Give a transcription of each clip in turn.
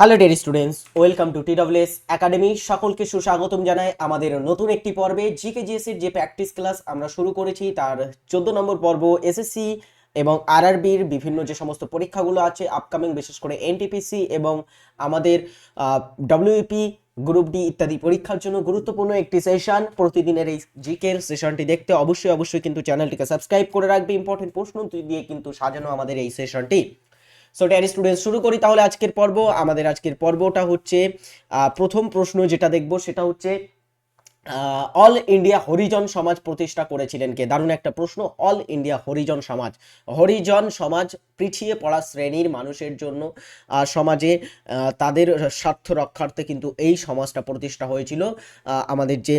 Hello dear students welcome to TWS academy সকলকে সুস্বাগতম জানাই আমাদের নতুন একটি পর্বে জিকে জিএসির যে প্র্যাকটিস ক্লাস আমরা শুরু করেছি, তার চোদ্দ নম্বর পর্ব এসএসসি এবং আরআরবির বিভিন্ন যে সমস্ত পরীক্ষাগুলো আছে আপকামিং বিশেষ করে এনটিপিসি এবং আমাদের ডব্লিউপি গ্রুপ ডি ইত্যাদি পরীক্ষার জন্য গুরুত্বপূর্ণ একটি সেশন প্রতিদিনের এই জিকের সেশনটি দেখতে অবশ্যই অবশ্যই কিন্তু চ্যানেলটিকে সাবস্ক্রাইব করে রাখবে। ইম্পর্টেন্ট প্রশ্ন দিয়ে কিন্তু সাজানো আমাদের এই সেশনটি সো ডেয়ারি স্টুডেন্ট শুরু করি তাহলে আজকের পর্ব। আমাদের আজকের পর্বটা হচ্ছে প্রথম প্রশ্ন যেটা দেখব, সেটা হচ্ছে অল ইন্ডিয়া হরিজন সমাজ প্রতিষ্ঠা করেছিলেন কে? দারুণ একটা প্রশ্ন। অল ইন্ডিয়া হরিজন সমাজ হরিজন সমাজ পিছিয়ে পড়া শ্রেণির মানুষের জন্য সমাজে তাদের স্বার্থ রক্ষার্থে কিন্তু এই সমাজটা প্রতিষ্ঠা হয়েছিল। আমাদের যে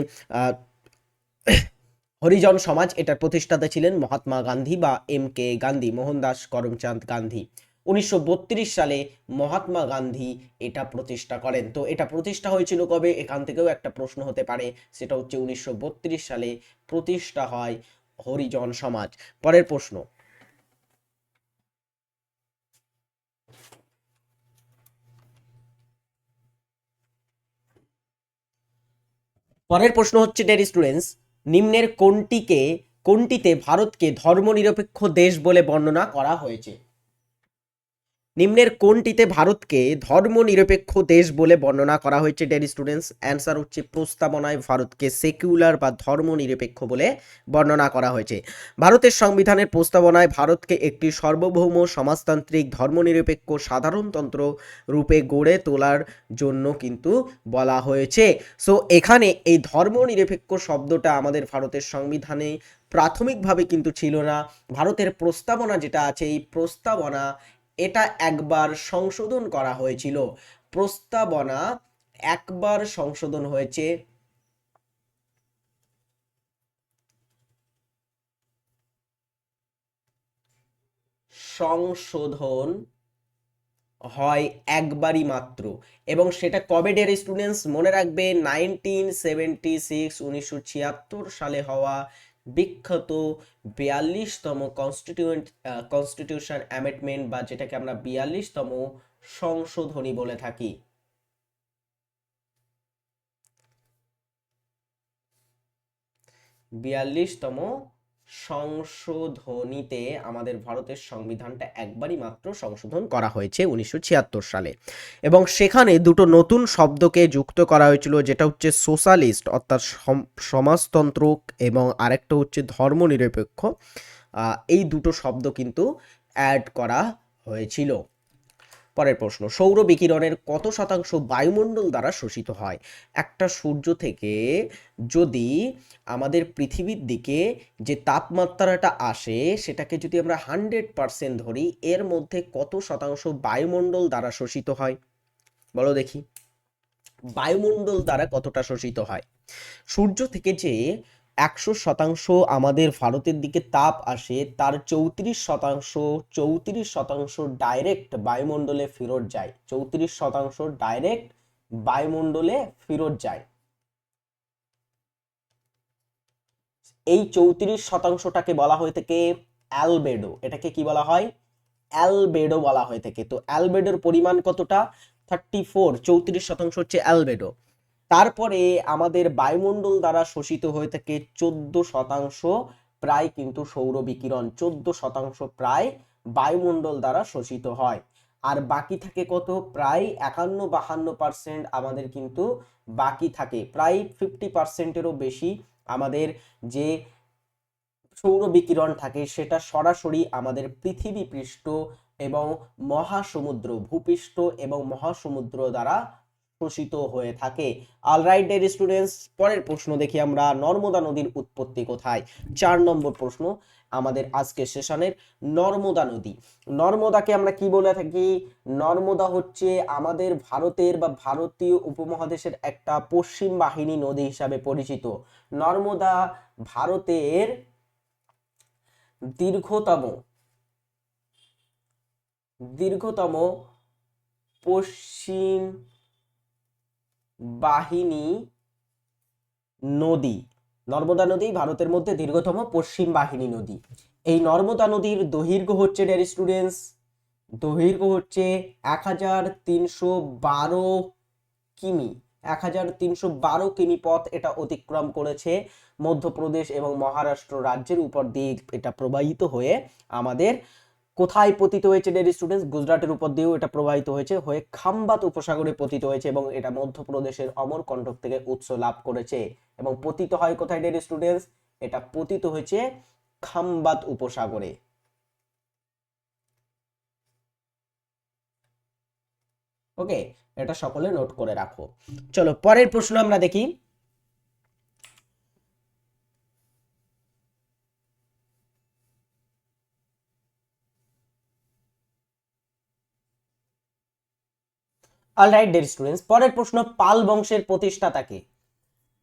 হরিজন সমাজ এটার প্রতিষ্ঠাতা ছিলেন মহাত্মা গান্ধী বা এম কে গান্ধী, মোহনদাস করমচাঁদ গান্ধী। উনিশশো বত্রিশ সালে মহাত্মা গান্ধী এটা প্রতিষ্ঠা করেন। তো এটা প্রতিষ্ঠা হয়েছিল কবে? এখান থেকেও একটা প্রশ্ন হতে পারে। সেটা হচ্ছে উনিশশো সালে প্রতিষ্ঠা হয় হরিজন সমাজ। পরের প্রশ্ন। পরের প্রশ্ন হচ্ছে ডেরি স্টুডেন্টস নিম্নের কোনটিকে, কোনটিতে ভারতকে ধর্মনিরপেক্ষ দেশ বলে বর্ণনা করা হয়েছে? নিম্নের কোনটিতে ভারতকে ধর্মনিরপেক্ষ দেশ বলে বর্ণনা করা হয়েছে? ডেরি স্টুডেন্টস, অ্যান্সার হচ্ছে প্রস্তাবনায় ভারতকে সেকুলার বা ধর্মনিরপেক্ষ বলে বর্ণনা করা হয়েছে। ভারতের সংবিধানের প্রস্তাবনায় ভারতকে একটি সার্বভৌম সমাজতান্ত্রিক, ধর্মনিরপেক্ষ সাধারণতন্ত্র রূপে গড়ে তোলার জন্য কিন্তু বলা হয়েছে। সো এখানে এই ধর্মনিরপেক্ষ শব্দটা আমাদের ভারতের সংবিধানে প্রাথমিকভাবে কিন্তু ছিল না। ভারতের প্রস্তাবনা যেটা আছে, এই প্রস্তাবনা এটা একবার সংশোধন করা হয়েছিল। প্রস্তাবনা একবার সংশোধন হয়েছে। সংশোধন হয় একবারই মাত্র এবং সেটা কবে ডের স্টুডেন্টস মনে রাখবে নাইনটিন সেভেন্টি সিক্স উনিশশো ছিয়াত্তর সালে হওয়া বিখ্যাত বিয়াল্লিশতম কনস্টিটিউয়েন্ট কনস্টিটিউশন অ্যামেন্ডমেন্ট বা যেটাকে আমরা বিয়াল্লিশতম সংশোধনী বলে থাকি। বিয়াল্লিশতম সংশোধনীতে আমাদের ভারতের সংবিধানটা একবারই মাত্র সংশোধন করা হয়েছে উনিশশো ছিয়াত্তর সালে। এবং সেখানে দুটো নতুন শব্দকে যুক্ত করা হয়েছিল, যেটা হচ্ছে সোশ্যালিস্ট, অর্থাৎ সম- সমাজতন্ত্র এবং আরেকটা হচ্ছে ধর্মনিরপেক্ষ। এই দুটো শব্দ কিন্তু অ্যাড করা হয়েছিল। পরের প্রশ্ন, সৌর বিকিরণের কত শতাংশ বায়ুমণ্ডল দ্বারা শোষিত হয়? একটা সূর্য থেকে যদি আমাদের পৃথিবীর দিকে যে তাপমাত্রাটা আসে, সেটাকে যদি আমরা হান্ড্রেড পার্সেন্ট ধরি, এর মধ্যে কত শতাংশ বায়ুমণ্ডল দ্বারা শোষিত হয়? বলো দেখি। বায়ুমণ্ডল দ্বারা কতটা শোষিত হয়? সূর্য থেকে যে একশো শতাংশ আমাদের ভারতের দিকে তাপ আসে, তার চৌত্রিশ শতাংশ চৌত্রিশ শতাংশ ডাইরেক্ট বায়ুমণ্ডলে ফেরত যায়। চৌত্রিশ শতাংশ ডাইরেক্ট বায়ুমণ্ডলে ফেরত যায়। এই চৌত্রিশ শতাংশটাকে বলা হয়ে থাকে অ্যালবেডো। এটাকে কি বলা হয়? অ্যালবেডো বলা হয়ে থাকে। তো অ্যালবেডোর পরিমাণ কতটা? থার্টি ফোর চৌত্রিশ শতাংশ হচ্ছে অ্যালবেডো। তারপরে আমাদের বায়ুমণ্ডল দ্বারা শোষিত হয়ে থাকে চোদ্দ শতাংশ প্রায় কিন্তু সৌর বিকিরণ, চোদ্দ শতাংশ প্রায় বায়ুমণ্ডল দ্বারা শোষিত হয়। আর বাকি থাকে কত? প্রায় একান্ন বাহান্ন পার্সেন্ট আমাদের কিন্তু বাকি থাকে। প্রায় ফিফটি পার্সেন্টেরও বেশি আমাদের যে সৌর বিকিরণ থাকে সেটা সরাসরি আমাদের পৃথিবী পৃষ্ঠ এবং মহাসমুদ্র, ভূপৃষ্ঠ এবং মহাসমুদ্র দ্বারা শোষিত হয়ে থাকে। অলরাইট ডের স্টুডেন্টস পরের প্রশ্ন দেখি আমরা, নর্মদা নদীর উৎপত্তি কোথায়? চার নম্বর প্রশ্ন, আমাদের আজকের সেশনের নর্মদা নদী। নর্মদাকে আমরা কি বলে থাকি? নর্মদা হচ্ছে আমাদের ভারতের বা ভারতীয় উপমহাদেশের একটা পশ্চিম বাহিনী নদী হিসাবে পরিচিত। নর্মদা ভারতের দীর্ঘতম দীর্ঘতম পশ্চিম বাহিনী, নদী। নর্মদা নদী ভারতের মধ্যে দীর্ঘতম পশ্চিম বাহিনী নদী। এই নর্মদা নদীর দৈর্ঘ্য হচ্ছে ডেয়ার স্টুডেন্টস দৈর্ঘ্য হচ্ছে এক হাজার তিনশো বারো কিমি। এক হাজার তিনশো বারো কিমি পথ এটা অতিক্রম করেছে মধ্যপ্রদেশ এবং মহারাষ্ট্র রাজ্যের উপর দিয়ে এটা প্রবাহিত হয়ে আমাদের কোথায় পতিত হয়েছে ডেরি স্টুডেন্টস? গুজরাটের উপর দিয়েও এটা প্রবাহিত হয়েছে, হয়ে খাম্বাত উপসাগরে পতিত হয়েছে এবং এটা মধ্যপ্রদেশের অমরকণ্টক থেকে উৎস লাভ করেছে। এবং পতিত হয় কোথায় ডেরি স্টুডেন্টস? এটা পতিত হয়েছে খাম্বাত উপসাগরে। ওকে, এটা সকলে নোট করে রাখো। চলো, পরের প্রশ্ন আমরা দেখি। অলরাইট ডের স্টুডেন্টস পরের প্রশ্ন, পাল বংশের প্রতিষ্ঠাতা কে?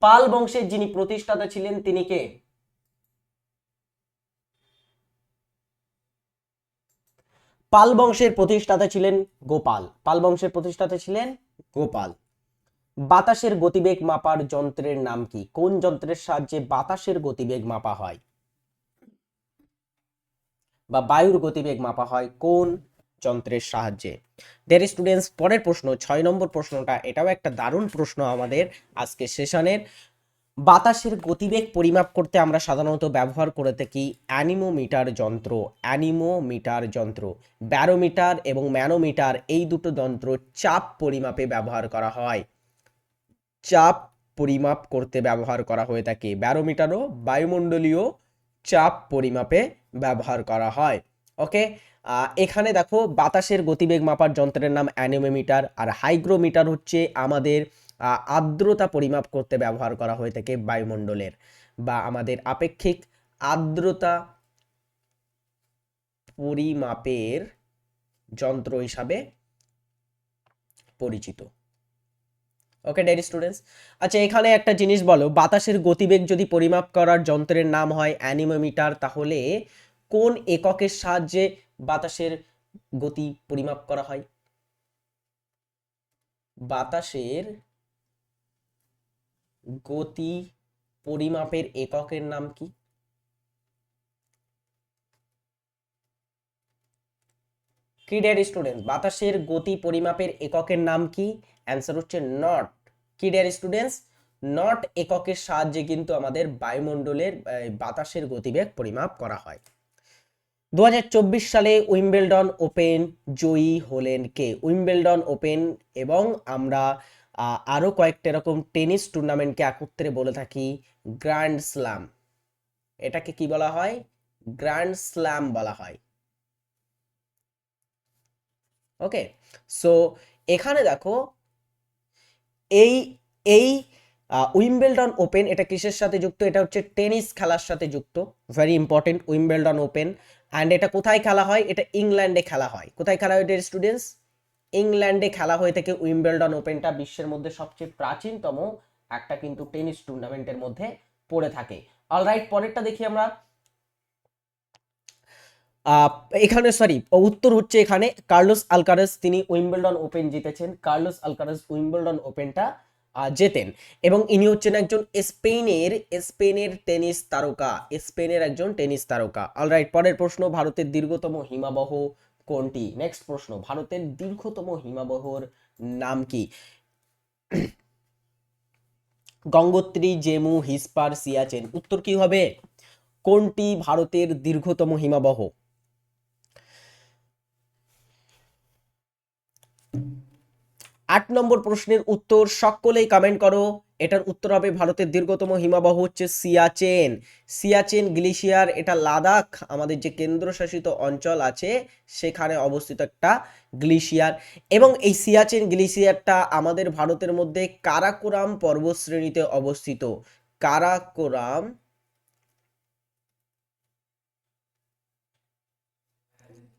পাল বংশের যিনি প্রতিষ্ঠাতা ছিলেন, তিনি কে? পাল বংশের প্রতিষ্ঠাতা ছিলেন গোপাল। পাল বংশের প্রতিষ্ঠাতা ছিলেন গোপাল। বাতাসের গতিবেগ মাপার যন্ত্রের নাম কি? কোন যন্ত্রের সাহায্যে বাতাসের গতিবেগ মাপা হয়? বা বায়ুর গতিবেগ মাপা হয় কোন যন্ত্রের সাহায্যে। ডের স্টুডেন্টস পরের প্রশ্ন, ছয় নম্বর প্রশ্নটা, এটাও একটা দারুণ প্রশ্ন আমাদের আজকে সেশনের। বাতাসের গতিবেগ পরিমাপ করতে আমরা সাধারণত ব্যবহার করে থাকি অ্যানিমোমিটার যন্ত্র অ্যানিমোমিটার যন্ত্র। ব্যারোমিটার এবং ম্যানোমিটার এই দুটো যন্ত্র চাপ পরিমাপে ব্যবহার করা হয়। চাপ পরিমাপ করতে ব্যবহার করা হয়ে থাকে। ব্যারোমিটারও বায়ুমণ্ডলীয় চাপ পরিমাপে ব্যবহার করা হয়। ওকে এখানে দেখো বাতাসের গতিবেগ মাপার যন্ত্রের নাম অ্যানিমোমিটার আর হাইগ্রোমিটার হচ্ছে আমাদের আর্দ্রতা পরিমাপ করতে ব্যবহার করা হয়ে থাকে বায়ুমণ্ডলের, বা আমাদের আপেক্ষিক আর্দ্রতা পরিমাপের যন্ত্র হিসাবে পরিচিত। ওকে ডেরি স্টুডেন্টস আচ্ছা এখানে একটা জিনিস বলো, বাতাসের গতিবেগ যদি পরিমাপ করার যন্ত্রের নাম হয় অ্যানিমোমিটার তাহলে কোন এককের সাহায্যে বাতাসের গতি পরিমাপ করা হয়। বাতাসের গতি পরিমাপের এককের নাম কি? কি স্টুডেন্ট, বাতাসের গতি পরিমাপের এককের নাম কি? অ্যান্সার হচ্ছে নট। কি স্টুডেন্টস, নট এককের সাহায্যে কিন্তু আমাদের বায়ুমণ্ডলের বাতাসের গতিবেগ পরিমাপ করা হয়। দু হাজার চব্বিশ সালে উইম্বেলডন ওপেন জয়ী হলেন কে? উইম্বেলডন ওপেন এবং আমরা আহ, আরও কয়েকটা এরকম টেনিস টুর্নামেন্টকে একত্রে বলে থাকি গ্র্যান্ড স্ল্যাম। এটাকে কি বলা হয়? গ্র্যান্ড স্ল্যাম বলা হয়। ওকে সো এখানে দেখো এই এই উইম্বেলডন ওপেন এটা কিসের সাথে যুক্ত? এটা হচ্ছে টেনিস খেলার সাথে যুক্ত। Very important Wimbledon open. And এটা কোথায় খেলা হয়? এটা ইংল্যান্ডে খেলা হয়। কোথায় খেলা হয় এটার স্টুডেন্টস ইংল্যান্ডে খেলা হয়ে থাকে উইম্বেলডন ওপেনটা বিশ্বের মধ্যে সবচেয়ে প্রাচীনতম একটা কিন্তু টেনিস টুর্নামেন্টের মধ্যে পড়ে থাকে। অলরাইট পরেরটা দেখি আমরা। এখানে সরি উত্তর হচ্ছে এখানে, কার্লোস আলকারাজ তিনি উইম্বলডন ওপেন জিতেছেন। কার্লোস আলকারাজ উইম্বলডন ওপেনটা জেতেন। এবং ইনি হচ্ছেন একজন স্পেনের স্পেনের টেনিস তারকা, স্পেনের একজন টেনিস তারকা। অলরাইট পরের প্রশ্ন, ভারতের দীর্ঘতম হিমাবহ কোনটি? নেক্সট প্রশ্ন, ভারতের দীর্ঘতম হিমাবহর নাম কি? গঙ্গোত্রী, জেমু, হিসপার, সিয়াচেন। উত্তর কি হবে? কোনটি ভারতের দীর্ঘতম হিমাবহ? আট নম্বর প্রশ্নের উত্তর সকলেই কমেন্ট করো। এটার উত্তর হবে ভারতের দীর্ঘতম হিমাবহ হচ্ছে সিয়াচেন। সিয়াচেন গ্লেশিয়ার, এটা লাদাখ, আমাদের যে কেন্দ্রশাসিত অঞ্চল আছে, সেখানে অবস্থিত একটা গ্লেশিয়ার। এবং এই সিয়াচেন গ্লেশিয়ারটা আমাদের ভারতের মধ্যে কারাকোরাম পর্বতশ্রেণীতে অবস্থিত। কারাকোরাম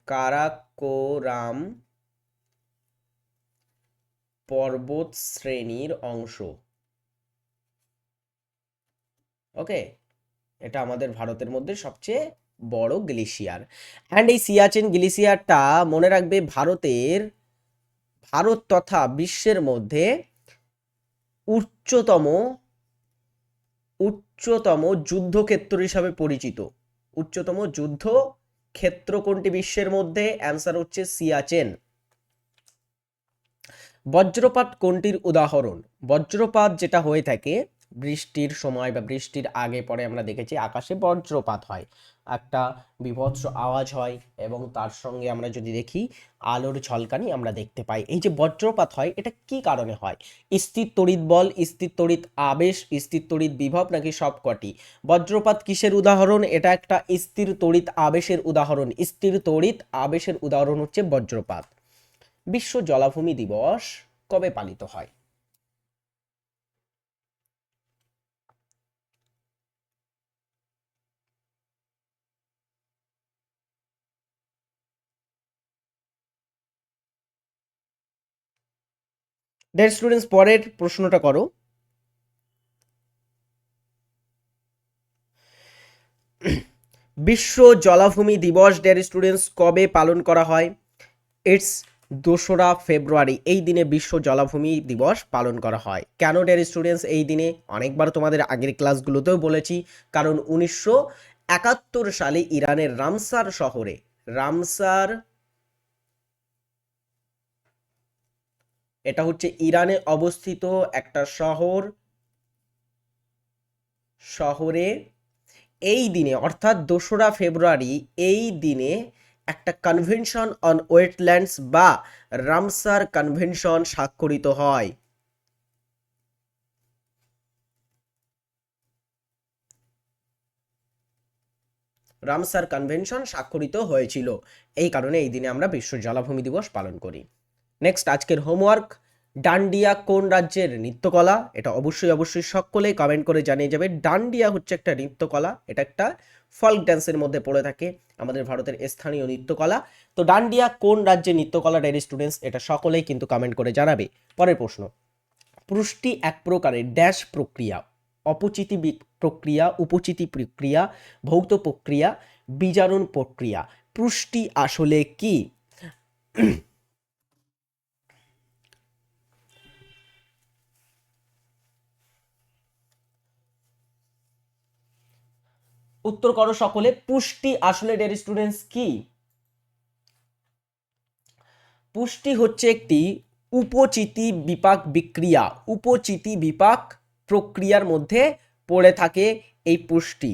কারাকোরাম পর্বত শ্রেণির অংশ। ওকে? এটা আমাদের ভারতের মধ্যে সবচেয়ে বড় গ্লেশিয়ার। অ্যান্ড এই সিয়াচেন গ্লেশিয়ারটা মনে রাখবে ভারতের, ভারত তথা বিশ্বের মধ্যে উচ্চতম উচ্চতম যুদ্ধক্ষেত্র হিসাবে পরিচিত। উচ্চতম যুদ্ধ ক্ষেত্র কোনটি বিশ্বের মধ্যে? অ্যান্সার হচ্ছে সিয়াচেন। বজ্রপাত কোনটির উদাহরণ? বজ্রপাত যেটা হয়ে থাকে, বৃষ্টির সময় বা বৃষ্টির আগে পরে আমরা দেখেছি আকাশে বজ্রপাত হয়। একটা বিভৎস আওয়াজ হয় এবং তার সঙ্গে আমরা যদি দেখি, আলোর ঝলকানি আমরা দেখতে পাই। এই যে বজ্রপাত হয়, এটা কি কারণে হয়? স্থির তড়িৎ বল, স্থির তড়িৎ আবেশ, স্থির তড়িৎ বিভব নাকি সবকটি? বজ্রপাত কিসের উদাহরণ? এটা একটা স্থির তড়িৎ আবেশের উদাহরণ। স্থির তড়িৎ আবেশের উদাহরণ হচ্ছে বজ্রপাত। বিশ্ব জলাভূমি দিবস কবে পালিত হয়? ডের স্টুডেন্টস পরের প্রশ্নটা করো। বিশ্ব জলাভূমি দিবস ডের স্টুডেন্টস কবে পালন করা হয়? ইটস দোসরা ফেব্রুয়ারি, এই দিনে বিশ্ব জলাভূমি দিবস পালন করা হয়। কেন ডের স্টুডেন্টস এই দিনে? অনেকবার তোমাদের আগের ক্লাসগুলোতেও বলেছি, কারণ উনিশশো একাত্তর সালে ইরানের রামসার শহরে, রামসার এটা হচ্ছে ইরানে অবস্থিত একটা শহর, শহরে এই দিনে, অর্থাৎ দোসরা ফেব্রুয়ারি, এই দিনে একটা কনভেনশন অন ওয়েটল্যান্ডস বা রামসার কনভেনশন স্বাক্ষরিত হয়। রামসার কনভেনশন স্বাক্ষরিত হয়েছিল। এই কারণে এই দিনে আমরা বিশ্ব জলাভূমি দিবস পালন করি। নেক্সট আজকের হোমওয়ার্ক ডান্ডিয়া কোন রাজ্যের নৃত্যকলা? এটা অবশ্যই অবশ্যই সকলেই কমেন্ট করে জানিয়ে যাবে। ডান্ডিয়া হচ্ছে একটা নৃত্যকলা, এটা একটা ফল্ক ড্যান্সের মধ্যে পড়ে থাকে আমাদের ভারতের স্থানীয় নৃত্যকলা। তো ডান্ডিয়া কোন রাজ্যের নৃত্যকলা ডেরি স্টুডেন্টস এটা সকলেই কিন্তু কমেন্ট করে জানাবে। পরের প্রশ্ন, পুষ্টি এক প্রকারের ড্যাশ প্রক্রিয়া, অপচিতি প্রক্রিয়া, উপচিতি প্রক্রিয়া, ভৌত প্রক্রিয়া বিজারণ প্রক্রিয়া। পুষ্টি আসলে কি? উত্তর করো সকলে, পুষ্টি আসলে ডেয়ারি স্টুডেন্টস কি? পুষ্টি হচ্ছে একটি উপচিতি বিপাক বিক্রিয়া, উপচিতি বিপাক প্রক্রিয়ার মধ্যে পড়ে থাকে এই পুষ্টি।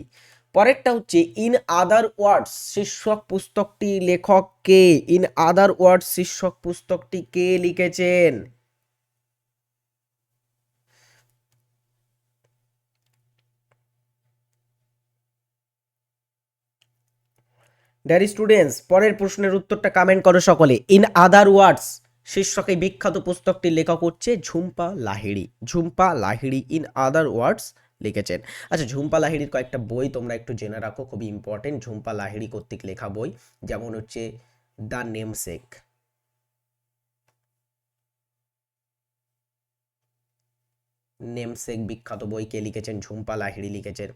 পরেরটা হচ্ছে ইন আদার ওয়ার্ডস শীর্ষক পুস্তকটি লেখক কে? ইন আদার ওয়ার্ডস শীর্ষক পুস্তকটি কে লিখেছেন? ড্যারি স্টুডেন্টস পরের প্রশ্নের উত্তরটা কমেন্ট করো সকলে। ইন আদার ওয়ার্ডস শীর্ষক এই বিখ্যাত পুস্তকটির লেখক হচ্ছে Jhumpa Lahiri. Jhumpa Lahiri in other words লিখেছেন। আচ্ছা ঝুম্পা লাহিড়ির কয়েকটা বই তোমরা একটু জেনে রাখো, খুবই ইম্পর্টেন্ট ঝুম্পা লাহিড়ি কর্তৃক লেখা বই, যেমন হচ্ছে দ্য নেমসেক। নেমসেক বিখ্যাত বই কে লিখেছেন? ঝুম্পা লাহিড়ি লিখেছেন।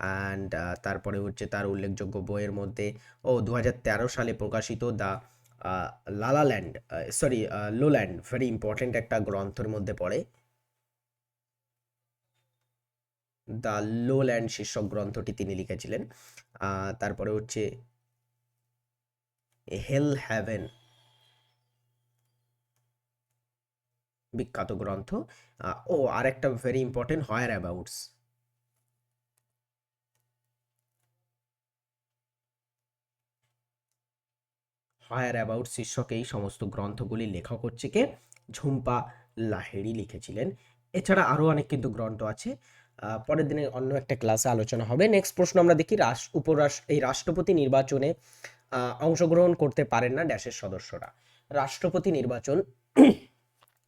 অ্যান্ড তারপরে হচ্ছে তার উল্লেখযোগ্য বইয়ের মধ্যে, ও দু হাজার তেরো সালে প্রকাশিত the Lalaland sorry Lowland very important একটা গ্রন্থের মধ্যে পড়ে। দ্য লোল্যান্ড শীর্ষক গ্রন্থটি তিনি লিখেছিলেন। তারপরে হচ্ছে হেল হ্যাভেন বিখ্যাত গ্রন্থ। ও আরেকটা very important Whereabouts higher about শীর্ষক এই সমস্ত গ্রন্থগুলি লেখক হচ্ছে কে? ঝুম্পা লাহিড়ি লিখেছিলেন। এছাড়া আরও অনেক কিন্তু গ্রন্থ আছে। পরের দিনে অন্য একটা ক্লাসে আলোচনা হবে। নেক্সট প্রশ্ন আমরা দেখি রাষ্ট্র উপরাষ্ট্র এই রাষ্ট্রপতি নির্বাচনে অংশগ্রহণ করতে পারেন না ড্যাশের সদস্যরা। রাষ্ট্রপতি নির্বাচন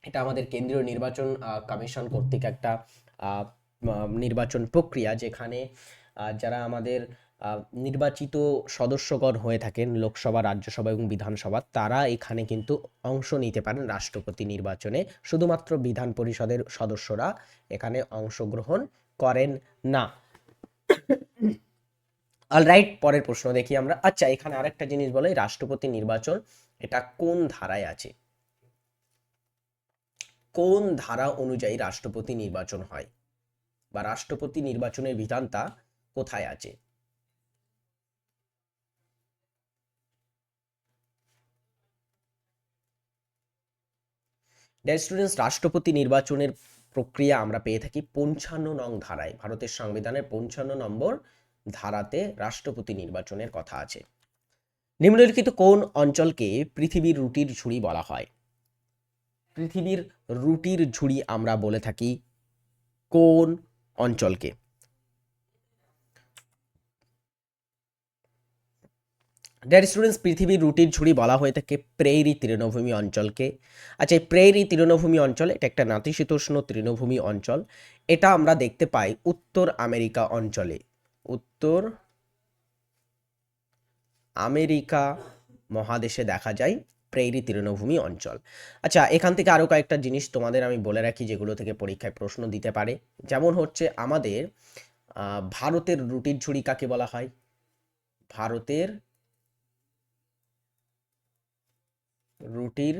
এটা আমাদের কেন্দ্রীয় নির্বাচন কমিশন কর্তৃক একটা নির্বাচন প্রক্রিয়া যেখানে যারা আমাদের নির্বাচিত সদস্যগণ হয়ে থাকেন লোকসভা, রাজ্যসভা এবং বিধানসভা, তারা এখানে কিন্তু অংশ নিতে পারেন রাষ্ট্রপতি নির্বাচনে। শুধুমাত্র বিধান পরিষদের সদস্যরা এখানে অংশগ্রহণ করেন না। অলরাইট পরের প্রশ্ন দেখি আমরা। আচ্ছা এখানে আরেকটা জিনিস বলে রাষ্ট্রপতি নির্বাচন, এটা কোন ধারায় আছে? কোন ধারা অনুযায়ী রাষ্ট্রপতি নির্বাচন হয়? বা রাষ্ট্রপতি নির্বাচনের বিধানটা কোথায় আছে? স্টুডেন্টস রাষ্ট্রপতি নির্বাচনের প্রক্রিয়া আমরা পেয়ে থাকি পঞ্চান্ন নং ধারায়। ভারতের সংবিধানের পঞ্চান্ন নম্বর ধারাতে রাষ্ট্রপতি নির্বাচনের কথা আছে। নিম্নলিখিত কোন অঞ্চলকে পৃথিবীর রুটির ঝুড়ি বলা হয়? পৃথিবীর রুটির ঝুড়ি আমরা বলে থাকি কোন অঞ্চলকে? ডেয়ার স্টুডেন্টস পৃথিবীর রুটির ঝুড়ি বলা হয়ে থাকে প্রেরি তৃণভূমি অঞ্চলকে। আচ্ছা এই প্রেরি তৃণভূমি অঞ্চল, এটা একটা নাতিশীতোষ্ণ তৃণভূমি অঞ্চল। এটা আমরা দেখতে পাই উত্তর আমেরিকা অঞ্চলে। উত্তর আমেরিকা মহাদেশে দেখা যায়। প্রেরি তৃণভূমি অঞ্চল। আচ্ছা এখান থেকে আরও কয়েকটা জিনিস তোমাদের আমি বলে রাখি, যেগুলো থেকে পরীক্ষায় প্রশ্ন দিতে পারে। যেমন হচ্ছে আমাদের ভারতের রুটির ঝুড়ি কাকে বলা হয়? ভারতের রুটির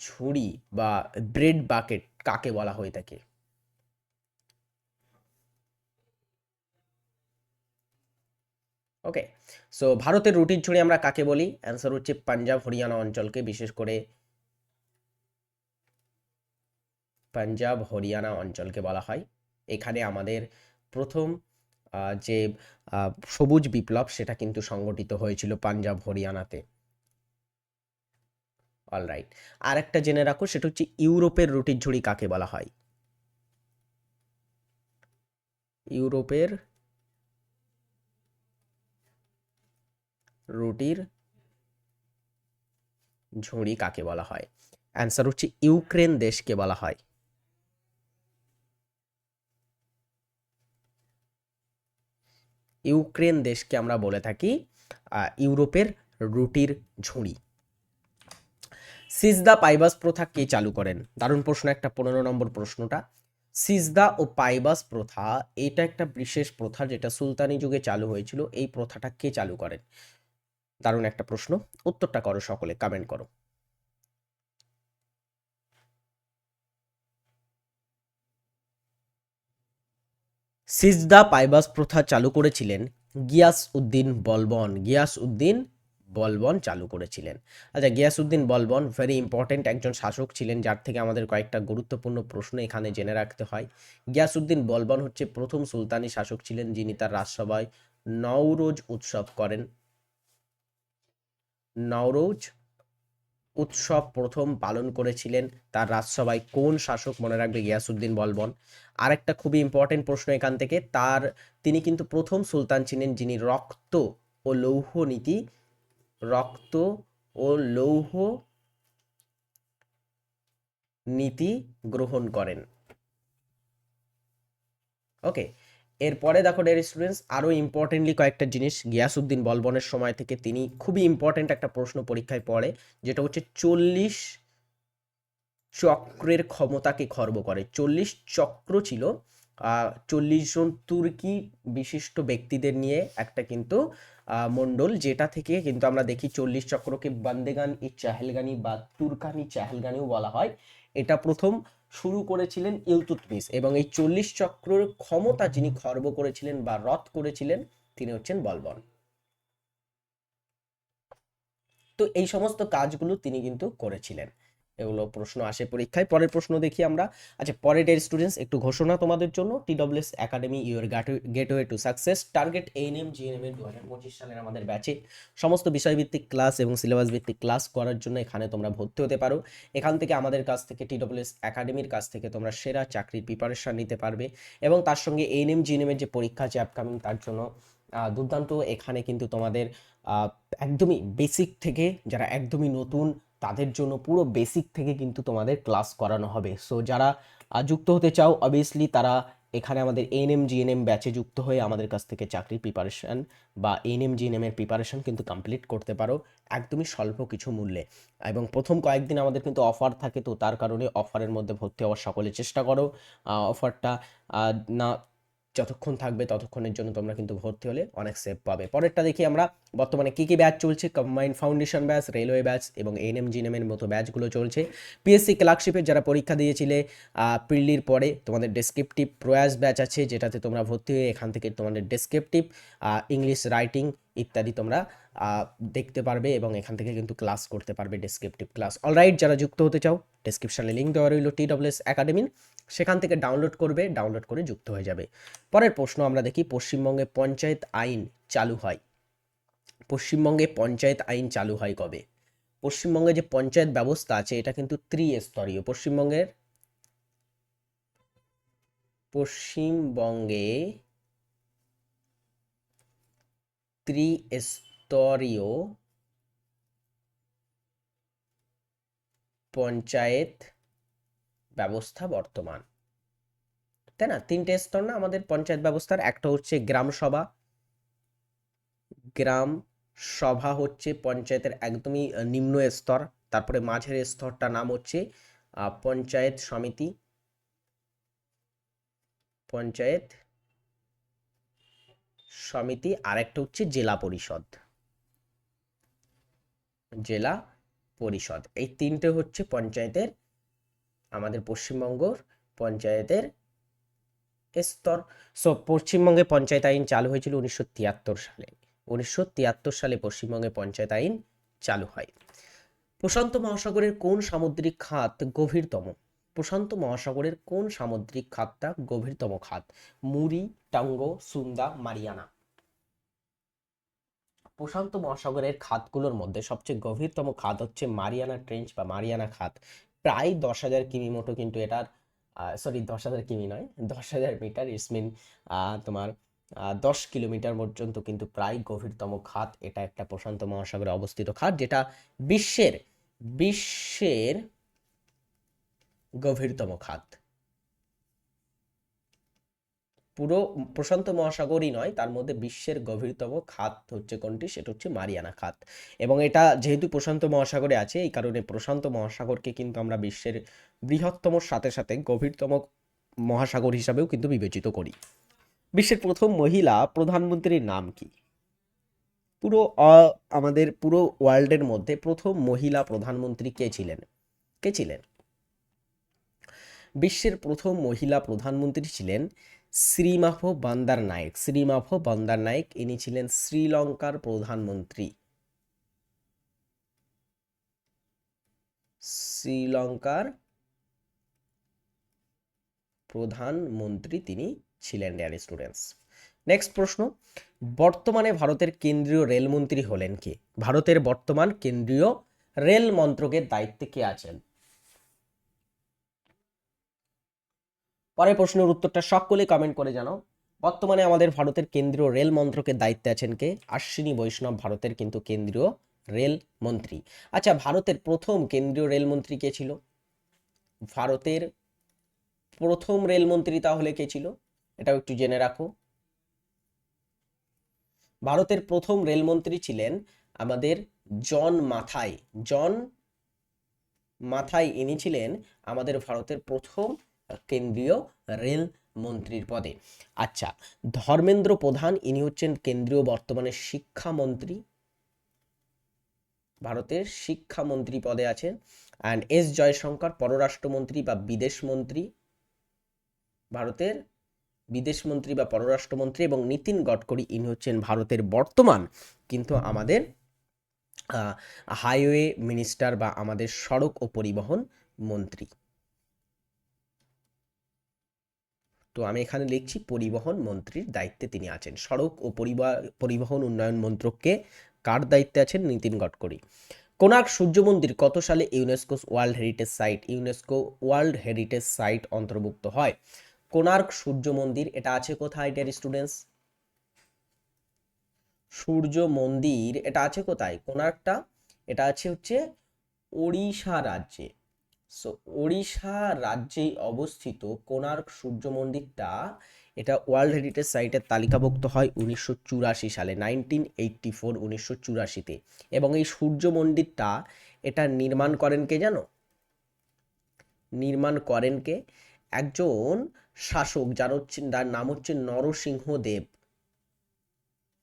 ঝুড়ি বা ব্রেড বাকেট কাকে বলা হয়ে থাকে ওকে সো ভারতের রুটির ঝুড়ি আমরা কাকে বলি? অ্যান্সার হচ্ছে পাঞ্জাব, হরিয়ানা অঞ্চলকে, বিশেষ করে পাঞ্জাব, হরিয়ানা অঞ্চলকে বলা হয়। এখানে আমাদের প্রথম যে সবুজ বিপ্লব সেটা কিন্তু সংগঠিত হয়েছিল পাঞ্জাব, হরিয়ানাতে। অলরাইট আর একটা জেনে রাখো, সেটা হচ্ছে ইউরোপের রুটির ঝুড়ি কাকে বলা হয়? ইউরোপের রুটির ঝুড়ি কাকে বলা হয়? অ্যান্সার হচ্ছে ইউক্রেন দেশকে বলা হয়। ইউক্রেন দেশকে আমরা বলে থাকি ইউরোপের রুটির ঝুড়ি। সিজদা পাইবাস প্রথা কে চালু করেন? দারুণ প্রশ্ন, একটা পনেরো নম্বর প্রশ্নটা। সিজদা ও পাইবাস প্রথা, এটা একটা বিশেষ প্রথা যেটা সুলতানি যুগে চালু হয়েছিল, এই প্রথাটা কে চালু করেন? দারুণ একটা প্রশ্ন। উত্তরটা করো সকলে কমেন্ট করো। সিজদা পাইবাস প্রথা চালু করেছিলেন গিয়াস উদ্দিন বলবন। গিয়াস উদ্দিন বলবন চালু করেছিলেন। আচ্ছা গিয়াসউদ্দিন বলবন ভেরি ইম্পর্টেন্ট একজন শাসক ছিলেন, যার থেকে আমাদের কয়েকটা গুরুত্বপূর্ণ প্রশ্ন এখানে জেনে রাখতে হয়। গিয়াসউদ্দিন বলবন হচ্ছে প্রথম সুলতানি শাসক ছিলেন, যিনি তার রাজসভায় নওরোজ উৎসব করেন। নওরোজ উৎসব প্রথম পালন করেছিলেন তার রাজসভায় কোন শাসক মনে রাখবে গিয়াসউদ্দিন বলবন? আরেকটা খুবই ইম্পর্টেন্ট প্রশ্ন এখান থেকে, তার তিনি কিন্তু প্রথম সুলতান ছিলেন যিনি রক্ত ও লৌহ নীতি, রক্ত ও লৌহ নীতি গ্রহণ করেন। ওকে এরপরে দেখো ডেয়ার স্টুডেন্টস আরও ইম্পর্টেন্টলি কয়েকটা জিনিস। গিয়াসউদ্দিন বলবনের সময় থেকে তিনি খুবই ইম্পর্টেন্ট একটা প্রশ্ন পরীক্ষায় পড়ে, যেটা হচ্ছে চল্লিশ চক্রের ক্ষমতাকে খর্ব করে। চল্লিশ চক্র ছিল চল্লিশ জন তুর্কি বিশিষ্ট ব্যক্তিদের নিয়ে একটা কিন্তু মণ্ডল, যেটা থেকে কিন্তু আমরা দেখি চল্লিশ চক্রকে বান্দেগান ই চাহেলগানি বা তুর্কানি চাহেলগানিও বলা হয়। এটা প্রথম। শুরু করেছিলেন ইলতুতমিস এবং এই চল্লিশ চক্রের ক্ষমতা যিনি খর্ব করেছিলেন বা রথ করেছিলেন, তিনি হচ্ছেন বলবন। তো এই সমস্ত কাজগুলো তিনি কিন্তু করেছিলেন। এগুলো প্রশ্ন আসে পরীক্ষায়। পরের প্রশ্ন দেখি আমরা। আচ্ছা পরের ডের স্টুডেন্টস একটু ঘোষণা তোমাদের জন্য। TWS academy your gateway to success target ANM GNM এর দু হাজার পঁচিশ সালের আমাদের ব্যাচে সমস্ত বিষয়ভিত্তিক ক্লাস এবং সিলেবাস ভিত্তিক ক্লাস করার জন্য এখানে তোমরা ভর্তি হতে পারো। এখান থেকে আমাদের কাছ থেকে টিডব্লিউএস একাডেমির কাছ থেকে তোমরা সেরা চাকরির প্রিপারেশন নিতে পারবে এবং তার সঙ্গে এএনএম জিএনএম এর যে পরীক্ষা আছে আপকামিং তার জন্য দুর্দান্ত এখানে কিন্তু তোমাদের একদমই বেসিক থেকে যারা একদমই নতুন তাদের জন্য পুরো বেসিক থেকে কিন্তু তোমাদের ক্লাস করানো হবে। সো যারা যুক্ত হতে চাও অবভিয়াসলি তারা এখানে আমাদের এএনএম জিএনএম ব্যাচে যুক্ত হয়ে আমাদের কাছ থেকে চাকরির প্রিপারেশন বা এএনএম জিএনএম এর প্রিপারেশন কিন্তু কমপ্লিট করতে পারো একদমই স্বল্প কিছু মূল্যে। এবং প্রথম কয়েকদিন আমাদের কিন্তু অফার থাকে, তো তার কারণে অফারের মধ্যে ভর্তি হওয়ার সকলে চেষ্টা করো। অফারটা না যতক্ষণ থাকবে ততক্ষণের জন্য তোমরা কিন্তু ভর্তি হলে অনেক সেফ পাবে। পরেরটা দেখি আমরা, বর্তমানে কী কী ব্যাচ চলছে? Combined foundation batch railway batch এবং এনএম জিএনএমের মতো ব্যাচগুলো চলছে। পিএসসি ক্লার্কশিপের যারা পরীক্ষা দিয়েছিলে পিল্লির পরে তোমাদের ডেসক্রিপটিভ প্রয়াস ব্যাচ আছে, যেটাতে তোমরা ভর্তি হয়ে এখান থেকে তোমাদের ডেসক্রিপটিভ ইংলিশ রাইটিং ইত্যাদি তোমরা দেখতে পারবে এবং এখান থেকে কিন্তু ক্লাস করতে পারবে ডেসক্রিপটিভ ক্লাস অলরাইট যারা যুক্ত হতে চাও ডেসক্রিপশনে লিঙ্ক দেওয়া রইল টি ডব্লিউএস একাডেমির সেখান থেকে ডাউনলোড করবে ডাউনলোড করে যুক্ত হয়ে যাবে। পরের প্রশ্ন আমরা দেখি, পশ্চিমবঙ্গে পঞ্চায়েত আইন চালু হয়। পশ্চিমবঙ্গে পঞ্চায়েত আইন চালু হয় কবে? পশ্চিমবঙ্গে যে পঞ্চায়েত ব্যবস্থা আছে, এটা কিন্তু ত্রিস্তরীয়। পশ্চিমবঙ্গের? পশ্চিমবঙ্গে ত্রিস্তরীয় পঞ্চায়েত ব্যবস্থা বর্তমান। তাই না? তিনটে স্তর না? আমাদের পঞ্চায়েত ব্যবস্থার, একটা হচ্ছে গ্রাম সভা। গ্রাম সভা হচ্ছে পঞ্চায়েতের একদমই নিম্ন স্তর। তারপরে মাঝের স্তরটা নাম হচ্ছে পঞ্চায়েত সমিতি। পঞ্চায়েত সমিতি আর একটা হচ্ছে জেলা পরিষদ। জেলা পরিষদ। এই তিনটে হচ্ছে পঞ্চায়েতের, আমাদের পশ্চিমবঙ্গর পঞ্চায়েতের স্তর। সো পশ্চিমবঙ্গে পঞ্চায়েত আইন চালু হয়েছিল উনিশশো তিয়াত্তর সালে। উনিশশো তিয়াত্তর সালে পশ্চিমবঙ্গে পঞ্চায়েত আইন চালু হয়। প্রশান্ত মহাসাগরের কোন সামুদ্রিক খাত গভীরতম? প্রশান্ত মহাসাগরের কোন সামুদ্রিক খাতটা গভীরতম খাত? মুরি, টাঙ্গো, সুন্দা, মারিয়ানা। প্রশান্ত মহাসাগরের খাতগুলোর মধ্যে সবচেয়ে গভীরতম খাত হচ্ছে মারিয়ানা ট্রেঞ্চ বা মারিয়ানা খাত। প্রায় দশ হাজার কিমি মতো কিন্তু এটার সরি দশ হাজার কিমি নয়, দশ হাজার মিটার ইটস মিন তোমার দশ কিলোমিটার পর্যন্ত কিন্তু প্রায় গভীরতম খাত এটা একটা প্রশান্ত মহাসাগরে অবস্থিত খাত, যেটা বিশ্বের বিশ্বের গভীরতম খাত। পুরো প্রশান্ত মহাসাগরই নয়, তার মধ্যে বিশ্বের গভীরতম খাত হচ্ছে কোনটি? সেটা হচ্ছে মারিয়ানা খাত। এবং এটা যেহেতু প্রশান্ত মহাসাগরে আছে, এই কারণে প্রশান্ত মহাসাগরকে কিন্তু আমরা বিশ্বের বৃহত্তম, সাথে সাথে গভীরতম মহাসাগর হিসাবেও কিন্তু বিবেচিত করি। বিশ্বের প্রথম মহিলা প্রধানমন্ত্রীর নাম কি? পুরো আমাদের পুরো ওয়ার্ল্ডের মধ্যে প্রথম মহিলা প্রধানমন্ত্রী কে ছিলেন? কে ছিলেন? বিশ্বের প্রথম মহিলা প্রধানমন্ত্রী ছিলেন শ্রীমাভ বান্দার নায়ক। শ্রীমাভ বান্দার নায়ক, ইনি ছিলেন শ্রীলঙ্কার প্রধানমন্ত্রী। শ্রীলঙ্কার প্রধানমন্ত্রী তিনি ছিলেন ডিয়ার স্টুডেন্টস নেক্সট প্রশ্ন, বর্তমানে ভারতের কেন্দ্রীয় রেলমন্ত্রী হলেন কে? ভারতের বর্তমান কেন্দ্রীয় রেল মন্ত্রকের দায়িত্বে কে আছেন? পরের প্রশ্নের উত্তরটা সকলে কমেন্ট করে জানাও বর্তমানে আমাদের ভারতের কেন্দ্রীয় রেল মন্ত্রকের দায়িত্বে আছেন কে? আশ্বিনী বৈষ্ণব ভারতের কিন্তু কেন্দ্রীয় রেল মন্ত্রী। আচ্ছা ভারতের প্রথম কেন্দ্রীয় রেলমন্ত্রী কে ছিল? ভারতের প্রথম রেলমন্ত্রী তাহলে কে ছিল? এটাও একটু জেনে রাখো। ভারতের প্রথম রেলমন্ত্রী ছিলেন আমাদের জন মাথাই। জন মাথাই ইনি ছিলেন আমাদের ভারতের প্রথম কেন্দ্রীয় রেল মন্ত্রীর পদে। আচ্ছা ধর্মেন্দ্র প্রধান, ইনি হচ্ছেন কেন্দ্রীয় বর্তমানে শিক্ষামন্ত্রী। ভারতের শিক্ষামন্ত্রী পদে আছেন। অ্যান্ড এস জয়শঙ্কর, পররাষ্ট্রমন্ত্রী বা বিদেশ মন্ত্রী ভারতের বিদেশ মন্ত্রী বা পররাষ্ট্রমন্ত্রী এবং নীতিন গডকরি, ইনি হচ্ছেন ভারতের বর্তমান, কিন্তু আমাদের হাইওয়ে মিনিস্টার বা আমাদের সড়ক ও পরিবহন মন্ত্রী। তো আমি এখানে লিখছি পরিবহন মন্ত্রীর দায়িত্বে তিনি আছেন। সড়ক ও পরিবা- পরিবহন উন্নয়ন মন্ত্রককে কার দায়িত্বে আছেন? নীতিন গডকরি। কোনার্ক সূর্য মন্দির কত সালে UNESCO world heritage site UNESCO world heritage site অন্তর্ভুক্ত হয়? কোনার্ক সূর্য মন্দির, এটা আছে কোথায় ডিয়ার স্টুডেন্টস সূর্য মন্দির, এটা আছে কোথায়? কোনার্কটা এটা আছে হচ্ছে ওড়িশা রাজ্যে। সো ওড়িশা রাজ্যে অবস্থিত কোনার্ক সূর্য মন্দিরটা এটা ওয়ার্ল্ড হেরিটেজ সাইটের তালিকাভুক্ত হয় উনিশশো চুরাশি সালে নাইনটিন এইটটি ফোর উনিশশো চুরাশিতে। এবং এই সূর্য মন্দিরটা এটা নির্মাণ করেন কে জানো? নির্মাণ করেন কে? একজন শাসক, যার হচ্ছে, যার নাম হচ্ছে নরসিংহ দেব।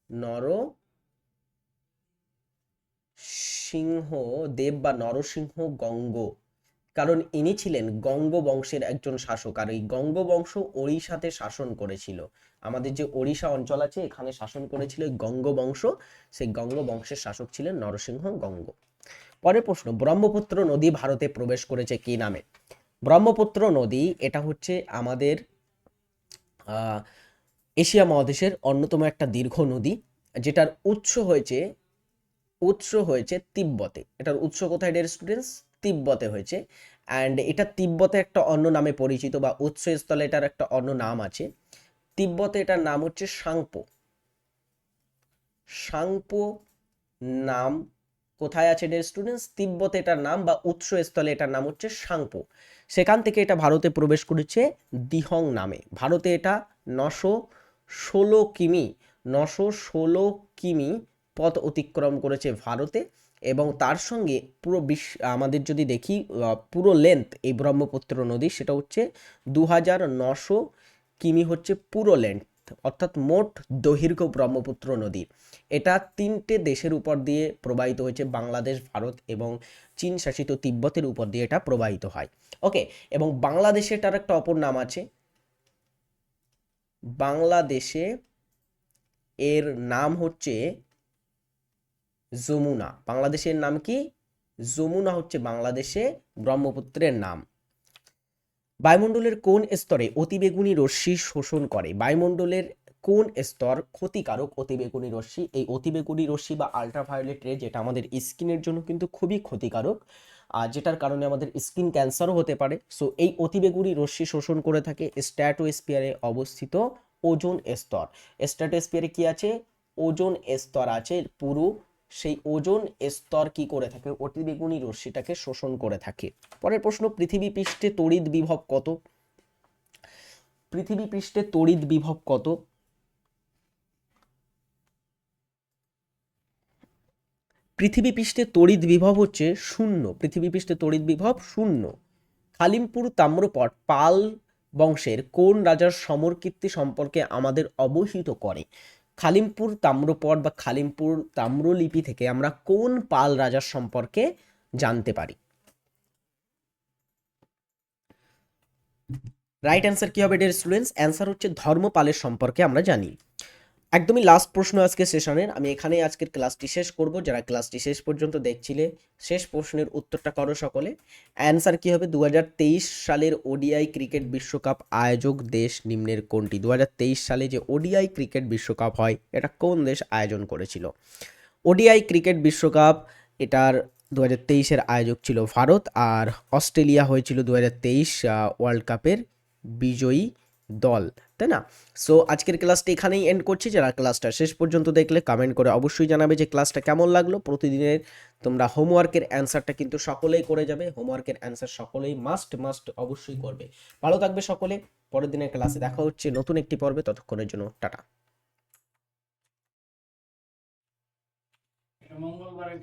নর সিংহ দেব বা নরসিংহ গঙ্গ। কারণ ইনি ছিলেন গঙ্গ বংশের একজন শাসক, আর এই গঙ্গ বংশ ওড়িশাতে শাসন করেছিল। আমাদের যে ওড়িশা অঞ্চল আছে, এখানে শাসন করেছিল গঙ্গ বংশ সেই গঙ্গ বংশের শাসক ছিলেন নরসিংহ গঙ্গ। পরের প্রশ্ন, ব্রহ্মপুত্র নদী ভারতে প্রবেশ করেছে কি নামে? ব্রহ্মপুত্র নদী, এটা হচ্ছে আমাদের এশিয়া মহাদেশের অন্যতম একটা দীর্ঘ নদী, যেটার উৎস হয়েছে উৎস হয়েছে তিব্বতে। এটার উৎস কোথায় ডের স্টুডেন্টস তিব্বতে হয়েছে। অ্যান্ড এটা তিব্বতে একটা অন্য নামে পরিচিত বা উৎসস্থলে এটার একটা অন্য নাম আছে। তিব্বতে এটার নাম হচ্ছে সাংপো। সাংপো নাম কোথায় আছে ডের স্টুডেন্টস তিব্বতে এটার নাম বা উৎসস্থলে এটার নাম হচ্ছে সাংপো। সেখান থেকে এটা ভারতে প্রবেশ করেছে দিহং নামে। ভারতে এটা নশো ষোলো কিমি, নশো ষোলো কিমি পথ অতিক্রম করেছে ভারতে। এবং তার সঙ্গে পুরো বিশ্ব আমাদের যদি দেখি পুরো লেন্থ এই ব্রহ্মপুত্র নদী, সেটা হচ্ছে দু হাজার নশো কিমি হচ্ছে পুরো লেন্থ অর্থাৎ মোট দৈর্ঘ্য ব্রহ্মপুত্র নদী। এটা তিনটে দেশের উপর দিয়ে প্রবাহিত হয়েছে, বাংলাদেশ, ভারত এবং চীন শাসিত তিব্বতের উপর দিয়ে এটা প্রবাহিত হয়। ওকে এবং বাংলাদেশে এটার একটা অপর নাম আছে। বাংলাদেশে এর নাম হচ্ছে যমুনা। বাংলাদেশের নাম কি? যমুনা হচ্ছে বাংলাদেশে ব্রহ্মপুত্রের নাম। বায়ুমণ্ডলের কোন স্তরে অতিবেগুনি রশ্মি শোষণ করে? বায়ুমণ্ডলের কোন স্তর ক্ষতিকারক অতিবেগুনি রশ্মি? এই অতিবেগুনি রশ্মি বা আল্ট্রাভায়োলেট রে যেটা আমাদের স্কিনের জন্য কিন্তু খুবই ক্ষতিকারক, আর যেটার কারণে আমাদের স্কিন ক্যান্সারও হতে পারে। সো এই অতিবেগুনি রশ্মি শোষণ করে থাকে স্ট্র্যাটোস্পিয়ারে অবস্থিত ওজোন স্তর। স্ট্র্যাটোস্পিয়ারে কি আছে? ওজোন স্তর আছে পুরো সেই ওজোন স্তর কি করে থাকে? অতিবেগুনি রশ্মিটাকে শোষণ করে থাকে। পরের প্রশ্ন, পৃথিবী পৃষ্ঠে তড়িৎ বিভব কত? পৃথিবী পৃষ্ঠে তড়িৎ বিভব কত? পৃথিবী পৃষ্ঠে তড়িৎ বিভব হচ্ছে শূন্য। পৃথিবী পৃষ্ঠে তড়িৎ বিভব শূন্য। খালিমপুর তাম্রপট পাল বংশের কোন রাজার সমর কীর্তি সম্পর্কে আমাদের অবহিত করে? খালিমপুর তাম্রপট বা খালিমপুর তাম্রলিপি থেকে আমরা কোন পাল রাজার সম্পর্কে জানতে পারি? রাইট অ্যান্সার কি হবে ডিয়ার স্টুডেন্টস অ্যান্সার হচ্ছে ধর্মপালের সম্পর্কে আমরা জানি। একদমই লাস্ট প্রশ্ন আজকে সেশনের আমি এখানে আজকের ক্লাসটি শেষ করব। যারা ক্লাসটি শেষ পর্যন্ত দেখছিলে, শেষ প্রশ্নের উত্তরটা করো সকলে। অ্যান্সার কি হবে? দু হাজার তেইশ সালের ওডিআই ক্রিকেট বিশ্বকাপ আয়োজক দেশ নিম্নের কোনটি? দু হাজার তেইশ সালে যে ওডিআই ক্রিকেট বিশ্বকাপ হয়, এটা কোন দেশ আয়োজন করেছিল? ওডিআই ক্রিকেট বিশ্বকাপ, এটার দু হাজার তেইশের আয়োজক ছিল ভারত। আর অস্ট্রেলিয়া হয়েছিল দু হাজার তেইশ ওয়ার্ল্ড কাপের বিজয়ী দল, তাই না? সো আজকের ক্লাসটা এখানেই এন্ড করছি। যারা ক্লাসটা শেষ পর্যন্ত দেখলে কমেন্ট করে অবশ্যই জানাবে যে ক্লাসটা কেমন লাগল। প্রতিদিনের তোমরা হোমওয়ার্কের অ্যান্সারটা কিন্তু সকলেই করে যাবে। হোমওয়ার্কের অ্যান্সার সকলেই মাস্ট মাস্ট অবশ্যই করবে। ভালো থাকবে সকলে। পরের দিনের ক্লাসে দেখা হচ্ছে নতুন একটি পর্বে। ততক্ষণের জন্য টাটা। মঙ্গলবারে